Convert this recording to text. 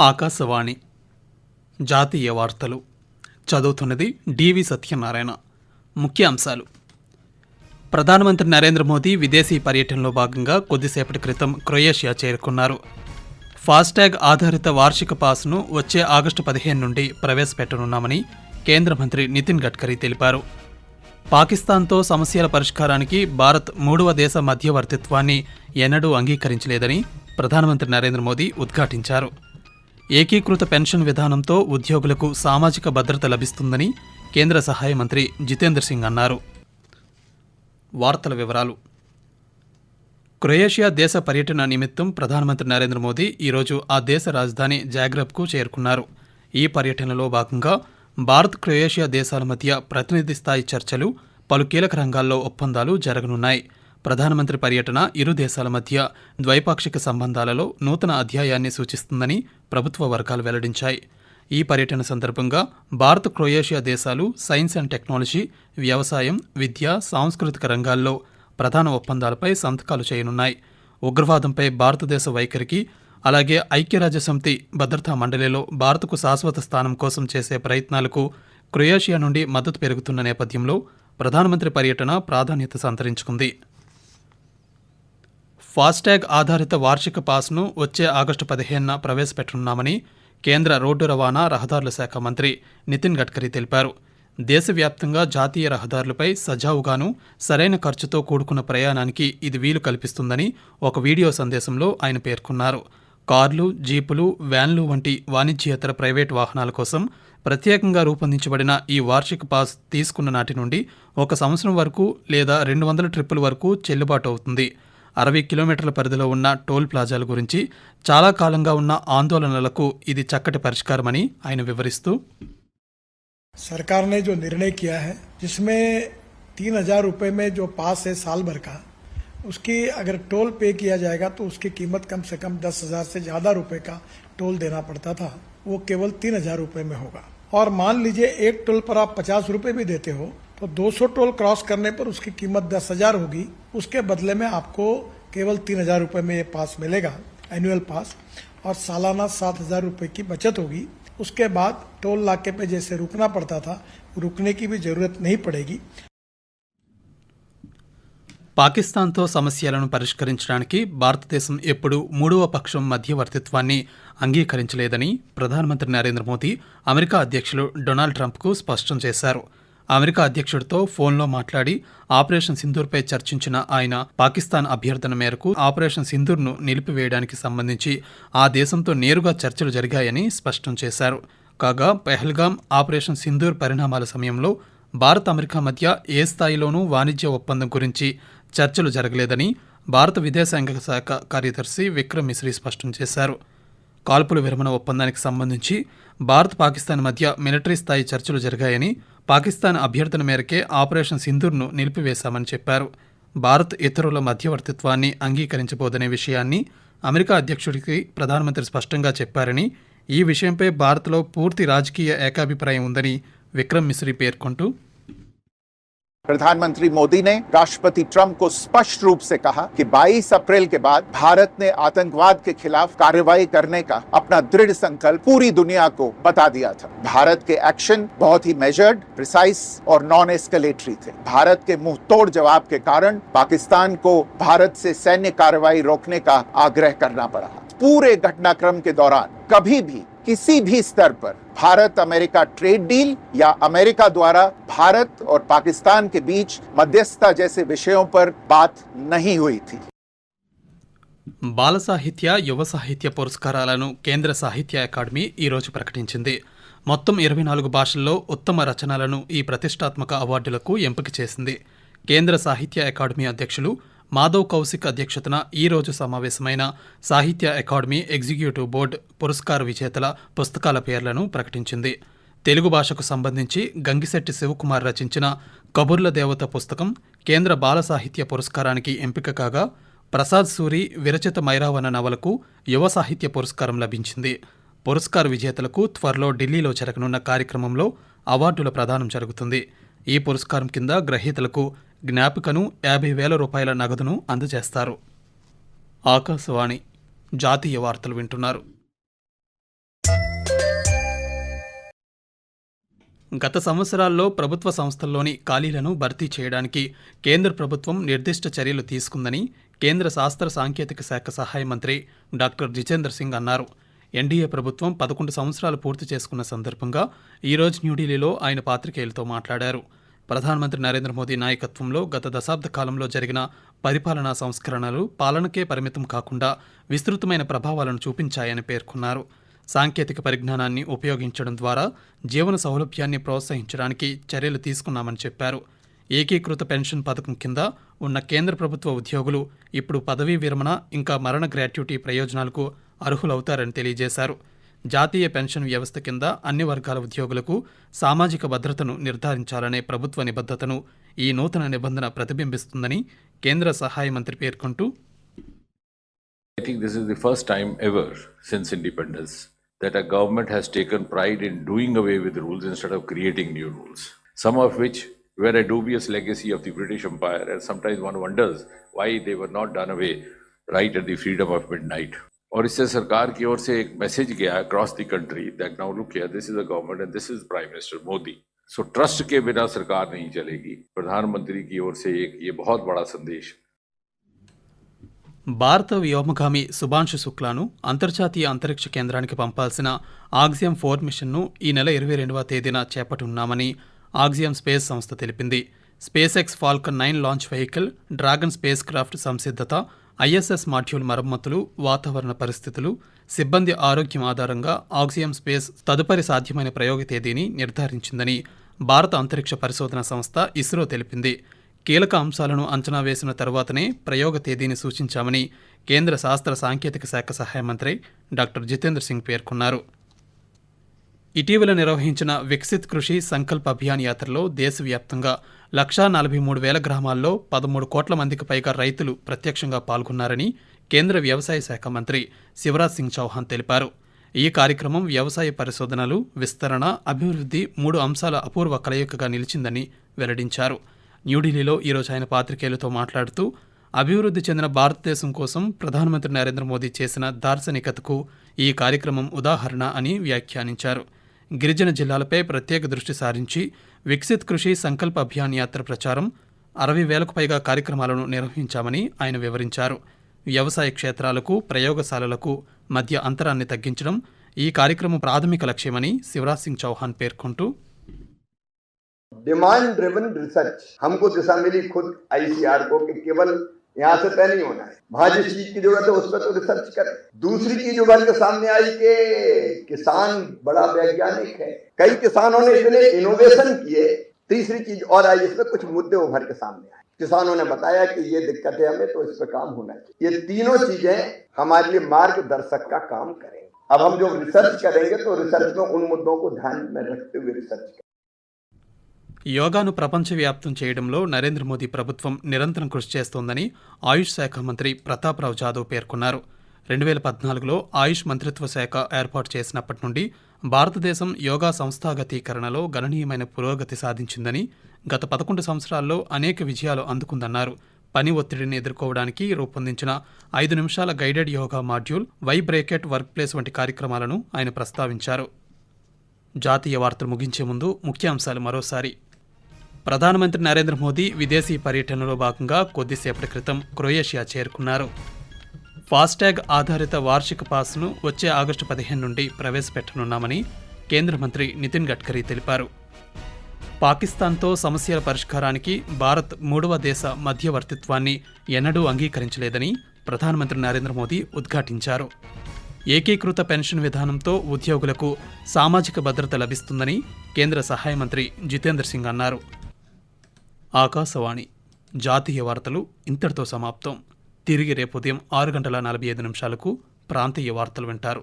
ఆకాశవాణి. జాతీయ వార్తలు. చదువుతున్నది డివి సత్యనారాయణ. ముఖ్య అంశాలు. ప్రధానమంత్రి నరేంద్ర మోదీ విదేశీ పర్యటనలో భాగంగా కొద్దిసేపటి క్రితం క్రొయేషియా చేరుకున్నారు. ఫాస్టాగ్ ఆధారిత వార్షిక పాస్ను వచ్చే ఆగస్టు పదిహేను నుండి ప్రవేశపెట్టనున్నామని కేంద్ర మంత్రి నితిన్ గడ్కరీ తెలిపారు. పాకిస్తాన్తో సమస్యల పరిష్కారానికి భారత్ మూడవ దేశ మధ్యవర్తిత్వాన్ని ఎన్నడూ అంగీకరించలేదని ప్రధానమంత్రి నరేంద్ర మోదీ ఉద్ఘాటించారు. ఏకీకృత పెన్షన్ విధానంతో ఉద్యోగులకు సామాజిక భద్రత లభిస్తుందని కేంద్ర సహాయ మంత్రి జితేంద్ర సింగ్ అన్నారు. వార్తల వివరాలు. క్రొయేషియా దేశ పర్యటన నిమిత్తం ప్రధానమంత్రి నరేంద్ర మోదీ ఈరోజు ఆ దేశ రాజధాని జాగ్రబ్కు చేరుకున్నారు. ఈ పర్యటనలో భాగంగా భారత్ క్రొయేషియా దేశాల మధ్య ప్రతినిధి స్థాయి చర్చలు పలు కీలక రంగాల్లో ఒప్పందాలు జరగనున్నాయి. ప్రధానమంత్రి పర్యటన ఇరు దేశాల మధ్య ద్వైపాక్షిక సంబంధాలలో నూతన అధ్యాయాన్ని సూచిస్తుందని ప్రభుత్వ వర్గాలు వెల్లడించాయి. ఈ పర్యటన సందర్భంగా భారత్ క్రొయేషియా దేశాలు సైన్స్ అండ్ టెక్నాలజీ వ్యవసాయం విద్య సాంస్కృతిక రంగాల్లో ప్రధాన ఒప్పందాలపై సంతకాలు చేయనున్నాయి. ఉగ్రవాదంపై భారతదేశ వైఖరికి అలాగే ఐక్యరాజ్యసమితి భద్రతా మండలిలో భారత్కు శాశ్వత స్థానం కోసం చేసే ప్రయత్నాలకు క్రొయేషియా నుండి మద్దతు పెరుగుతున్న నేపథ్యంలో ప్రధానమంత్రి పర్యటన ప్రాధాన్యత సంతరించుకుంది. ఫాస్టాగ్ ఆధారిత వార్షిక పాస్ను వచ్చే ఆగస్టు పదిహేనున ప్రవేశపెట్టనున్నామని కేంద్ర రోడ్డు రవాణా రహదారుల శాఖ మంత్రి నితిన్ గడ్కరీ తెలిపారు. దేశవ్యాప్తంగా జాతీయ రహదారులపై సజావుగాను సరైన ఖర్చుతో కూడుకున్న ప్రయాణానికి ఇది వీలు కల్పిస్తుందని ఒక వీడియో సందేశంలో ఆయన పేర్కొన్నారు. కార్లు జీపులు వ్యాన్లు వంటి వాణిజ్యేతర ప్రైవేట్ వాహనాల కోసం ప్రత్యేకంగా రూపొందించబడిన ఈ వార్షిక పాస్ తీసుకున్న నాటి నుండి ఒక సంవత్సరం వరకు లేదా రెండు వందల ట్రిప్పుల వరకు చెల్లుబాటు అవుతుంది. అరవై కిలోమీటర్ల పరిధిలో ఉన్న టోల్ ప్లాజాల గురించి చాలా కాలంగా ఉన్న ఆందోళనలకు ఇది చక్కటి పరిష్కారమని ఆయన వివరిస్తూ सरकार ने जो निर्णय किया है जिसमें तीन हजार रुपये में जो पास है साल भर का उसकी अगर टोल पे किया जाएगा तो उसकी कीमत कम से कम दस हजार से ज्यादा रुपए का टोल देना पड़ता था वो केवल तीन हजार रुपये में होगा और मान लीजिए एक टोल पर आप पचास रुपए भी देते हो तो 200 टोल क्रॉस करने पर उसकी कीमत दस हजार होगी उसके बदले में आपको केवल तीन हजार रुपये में ये पास मिलेगा एनुअल पास और सालाना सात हजार रुपये की बचत होगी उसके बाद टोल नाके पे जैसे रुकना पड़ता था रुकने की भी जरूरत नहीं पड़ेगी పాకిస్తాన్తో సమస్యలను పరిష్కరించడానికి భారతదేశం ఎప్పుడూ మూడవ పక్షం మధ్యవర్తిత్వాన్ని అంగీకరించలేదని ప్రధానమంత్రి నరేంద్ర మోదీ అమెరికా అధ్యక్షులు డొనాల్డ్ ట్రంప్కు స్పష్టం చేశారు అమెరికా అధ్యక్షుడితో ఫోన్లో మాట్లాడి ఆపరేషన్ సింధూర్పై చర్చించిన ఆయన పాకిస్తాన్ అభ్యర్థన మేరకు ఆపరేషన్ సింధూర్ను నిలిపివేయడానికి సంబంధించి ఆ దేశంతో నేరుగా చర్చలు జరిగాయని స్పష్టం చేశారు. కాగా పెహల్గాం ఆపరేషన్ సింధూర్ పరిణామాల సమయంలో భారత్ అమెరికా మధ్య ఏ స్థాయిలోనూ వాణిజ్య ఒప్పందం గురించి చర్చలు జరగలేదని భారత విదేశాంగ శాఖ కార్యదర్శి విక్రమ్ మిశ్రీ స్పష్టం చేశారు. కాల్పుల విరమణ ఒప్పందానికి సంబంధించి భారత్ పాకిస్తాన్ మధ్య మిలిటరీ స్థాయి చర్చలు జరిగాయని పాకిస్తాన్ అభ్యర్థన మేరకే ఆపరేషన్ సింధూర్ను నిలిపివేశామని చెప్పారు. భారత్ ఇతరుల మధ్యవర్తిత్వాన్ని అంగీకరించబోదనే విషయాన్ని అమెరికా అధ్యక్షుడికి ప్రధానమంత్రి స్పష్టంగా చెప్పారని ఈ విషయంపై భారత్లో పూర్తి రాజకీయ ఏకాభిప్రాయం ఉందని విక్రమ్ మిశ్రీ పేర్కొంటూ प्रधानमंत्री मोदी ने राष्ट्रपति ट्रंप को स्पष्ट रूप से कहा कि 22 अप्रैल के बाद भारत ने आतंकवाद के खिलाफ कार्रवाई करने का अपना दृढ़ संकल्प पूरी दुनिया को बता दिया था। भारत के एक्शन बहुत ही मेजर्ड प्रिसाइस और नॉन एस्केलेटरी थे। भारत के मुँह तोड़ जवाब के कारण पाकिस्तान को भारत से सैन्य कार्रवाई रोकने का आग्रह करना पड़ा। पूरे घटनाक्रम के दौरान कभी भी किसी भी स्तर पर भारत अमेरिका ट्रेड डील या अमेरिका द्वारा भारत और पाकिस्तान के बीच मध्यस्थता जैसे विषयों पर बात नहीं हुई थी బాల సాహిత్య యువ సాహిత్య పురస్కారాలను కేంద్ర సాహిత్య అకాడమీ ఈరోజు ప్రకటించింది మొత్తం ఇరవై నాలుగు భాషల్లో ఉత్తమ రచనలను ఈ ప్రతిష్టాత్మక అవార్డులకు ఎంపిక చేసింది కేంద్ర సాహిత్య అకాడమీ అధ్యక్షులు మాధవ్ కౌశిక్ అధ్యక్షతన ఈ రోజు సమావేశమైన సాహిత్య అకాడమీ ఎగ్జిక్యూటివ్ బోర్డు పురస్కార విజేతల పుస్తకాల పేర్లను ప్రకటించింది. తెలుగు భాషకు సంబంధించి గంగిశెట్టి శివకుమార్ రచించిన కబుర్ల దేవత పుస్తకం కేంద్ర బాల సాహిత్య పురస్కారానికి ఎంపిక కాగా ప్రసాద్ సూరి విరచిత మైరావన నవలకు యువ సాహిత్య పురస్కారం లభించింది. పురస్కార విజేతలకు త్వరలో ఢిల్లీలో జరగనున్న కార్యక్రమంలో అవార్డుల ప్రదానం జరుగుతుంది. ఈ పురస్కారం కింద గ్రహీతలకు జ్ఞాపికను యాభై వేల రూపాయల నగదును అందజేస్తారు. ఆకాశవాణి జాతీయ వార్తలు వింటున్నారు. గత సంవత్సరాల్లో ప్రభుత్వ సంస్థల్లోని ఖాళీలను భర్తీ చేయడానికి కేంద్ర ప్రభుత్వం నిర్దిష్ట చర్యలు తీసుకుందని కేంద్ర శాస్త్ర సాంకేతిక శాఖ సహాయ మంత్రి డాక్టర్ జితేందర్ సింగ్ అన్నారు. ఎన్డీఏ ప్రభుత్వం పదకొండు సంవత్సరాలు పూర్తి చేసుకున్న సందర్భంగా ఈరోజు న్యూఢిల్లీలో ఆయన పాత్రికేయులతో మాట్లాడారు. ప్రధానమంత్రి నరేంద్ర మోదీ నాయకత్వంలో గత దశాబ్ద కాలంలో జరిగిన పరిపాలనా సంస్కరణలు పాలనకే పరిమితం కాకుండా విస్తృతమైన ప్రభావాలను చూపించాయని పేర్కొన్నారు. సాంకేతిక పరిజ్ఞానాన్ని ఉపయోగించడం ద్వారా జీవన సౌలభ్యాన్ని ప్రోత్సహించడానికి చర్యలు తీసుకున్నామని చెప్పారు. ఏకీకృత పెన్షన్ పథకం కింద ఉన్న కేంద్ర ప్రభుత్వ ఉద్యోగులు ఇప్పుడు పదవీ విరమణ ఇంకా మరణ గ్రాట్యుటీ ప్రయోజనాలకు అర్హులవుతారని తెలియజేశారు. జాతీయ పెన్షన్ వ్యవస్థ కింద అన్ని వర్గాల ఉద్యోగులకు సామాజిక భద్రతను నిర్ధారించాలనే ప్రభుత్వ నిబద్ధతను ఈ నూతన నిబంధన ప్రతిబింబిస్తుందని కేంద్ర సహాయ మంత్రి పేర్కొంటూ I think this is the first time ever since independence that a government has taken pride in doing away with rules instead of creating new rules, some of which were a dubious legacy of the British Empire, and sometimes one wonders why they were not done away right at the freedom of midnight. और इससे सरकार की ओर से एक message गया across the country that now look here this is the government and this is prime minister Modi so trust के बिना सरकार नहीं चलेगी प्रधानमंत्री की ओर से एक ये बहुत बड़ा संदेश భారత వ్యోమగామి శుభాంశు శుక్లాను అంతర్జాతీయ అంతరిక్ష కేంద్రానికి పంపాల్సిన ఆక్సియం ఫోర్ మిషన్ను ఈ నెల ఇరవై రెండవ తేదీన చేపట్టున్నామని ఆక్సియం స్పేస్ సంస్థ తెలిపింది SpaceX Falcon nine launch vehicle Dragon spacecraft సంసిద్ధత ఐఎస్ఎస్ మాడ్యూల్ మరమ్మతులు వాతావరణ పరిస్థితులు సిబ్బంది ఆరోగ్యం ఆధారంగా ఆక్సియం స్పేస్ తదుపరి సాధ్యమైన ప్రయోగ తేదీని నిర్ధారించిందని భారత అంతరిక్ష పరిశోధన సంస్థ ఇస్రో తెలిపింది. కీలక అంశాలను అంచనా వేసిన తర్వాతనే ప్రయోగ తేదీని సూచించామని కేంద్ర శాస్త్ర సాంకేతిక శాఖ సహాయ మంత్రి డాక్టర్ జితేంద్ర సింగ్ పేర్కొన్నారు. ఇటీవల నిర్వహించిన వికసిత్ కృషి సంకల్ప్ అభియాన్ యాత్రలో దేశవ్యాప్తంగా లక్షా నలభై మూడు వేల గ్రామాల్లో పదమూడు కోట్ల మందికి పైగా రైతులు ప్రత్యక్షంగా పాల్గొన్నారని కేంద్ర వ్యవసాయ శాఖ మంత్రి శివరాజ్ సింగ్ చౌహాన్ తెలిపారు. ఈ కార్యక్రమం వ్యవసాయ పరిశోధనలు విస్తరణ అభివృద్ధి మూడు అంశాల అపూర్వ కలయికగా నిలిచిందని వెల్లడించారు. న్యూఢిల్లీలో ఈరోజు ఆయన పాత్రికేయులతో మాట్లాడుతూ అభివృద్ధి చెందిన భారతదేశం కోసం ప్రధానమంత్రి నరేంద్ర మోదీ చేసిన దార్శనికతకు ఈ కార్యక్రమం ఉదాహరణ అని వ్యాఖ్యానించారు. గిరిజన జిల్లాలపై ప్రత్యేక దృష్టి సారించి వికసిత్ కృషి సంకల్ప అభియాన్ యాత్ర ప్రచారం అరవై వేలకు పైగా కార్యక్రమాలను నిర్వహించామని ఆయన వివరించారు వ్యవసాయ క్షేత్రాలకు ప్రయోగశాలలకు మధ్య అంతరాన్ని తగ్గించడం ఈ కార్యక్రమం ప్రాథమిక లక్ష్యమని శివరాజ్ సింగ్ చౌహాన్ పేర్కొంటూ डिमांड ड्रिवन रिसर्च हमको दिशा मिली खुद आईसीआर को कि केवल यहाँ से तय नहीं होना है। वहाँ जिस चीज़ की ज़रूरत है, उस पर तो रिसर्च करें। दूसरी चीज़ उभर के सामने आई कि किसान बड़ा वैज्ञानिक है। कई किसानों ने इतने इनोवेशन किए। तीसरी चीज़ और आई इसमें कुछ मुद्दे उभर के सामने आए। किसानों ने बताया कि ये दिक्कत है हमें तो इस पर काम होना चाहिए। ये तीनों चीज़ें हमारे लिए मार्गदर्शक का काम करेंगे। अब हम जो रिसर्च करेंगे तो रिसर्च में उन मुद्दों को ध्यान में रखते हुए रिसर्च करेंगे। యోగాను ప్రపంచవ్యాప్తం చేయడంలో నరేంద్ర మోదీ ప్రభుత్వం నిరంతరం కృషి చేస్తోందని ఆయుష్ శాఖ మంత్రి ప్రతాప్రావు జాదవ్ పేర్కొన్నారు. రెండు వేల పద్నాలుగులో ఆయుష్ మంత్రిత్వ శాఖ ఏర్పాటు చేసినప్పటి నుండి భారతదేశం యోగా సంస్థాగతీకరణలో గణనీయమైన పురోగతి సాధించిందని గత పదకొండు సంవత్సరాల్లో అనేక విజయాలు అందుకుందన్నారు. పని ఒత్తిడిని ఎదుర్కోవడానికి రూపొందించిన ఐదు నిమిషాల guided yoga module Y break at workplace వంటి కార్యక్రమాలను ఆయన ప్రస్తావించారు. జాతీయ వార్తలు ముగించే ముందు ముఖ్యాంశాలు మరోసారి. ప్రధానమంత్రి నరేంద్ర మోదీ విదేశీ పర్యటనలో భాగంగా కొద్దిసేపటి క్రితం క్రొయేషియా చేరుకున్నారు. ఫాస్టాగ్ ఆధారిత వార్షిక పాస్ను వచ్చే ఆగస్టు పదిహేను నుండి ప్రవేశపెట్టనున్నామని కేంద్ర మంత్రి నితిన్ గడ్కరీ తెలిపారు. పాకిస్తాన్తో సమస్యల పరిష్కారానికి భారత్ మూడవ దేశ మధ్యవర్తిత్వాన్ని ఎన్నడూ అంగీకరించలేదని ప్రధానమంత్రి నరేంద్ర మోదీ ఉద్ఘాటించారు. ఏకీకృత పెన్షన్ విధానంతో ఉద్యోగులకు సామాజిక భద్రత లభిస్తుందని కేంద్ర సహాయ మంత్రి జితేంద్ర సింగ్ అన్నారు. ఆకాశవాణి. జాతీయ వార్తలు ఇంతటితో సమాప్తం. తిరిగి రేపు ఉదయం ఆరు గంటల నలభై ఐదు నిమిషాలకు ప్రాంతీయ వార్తలు వింటారు.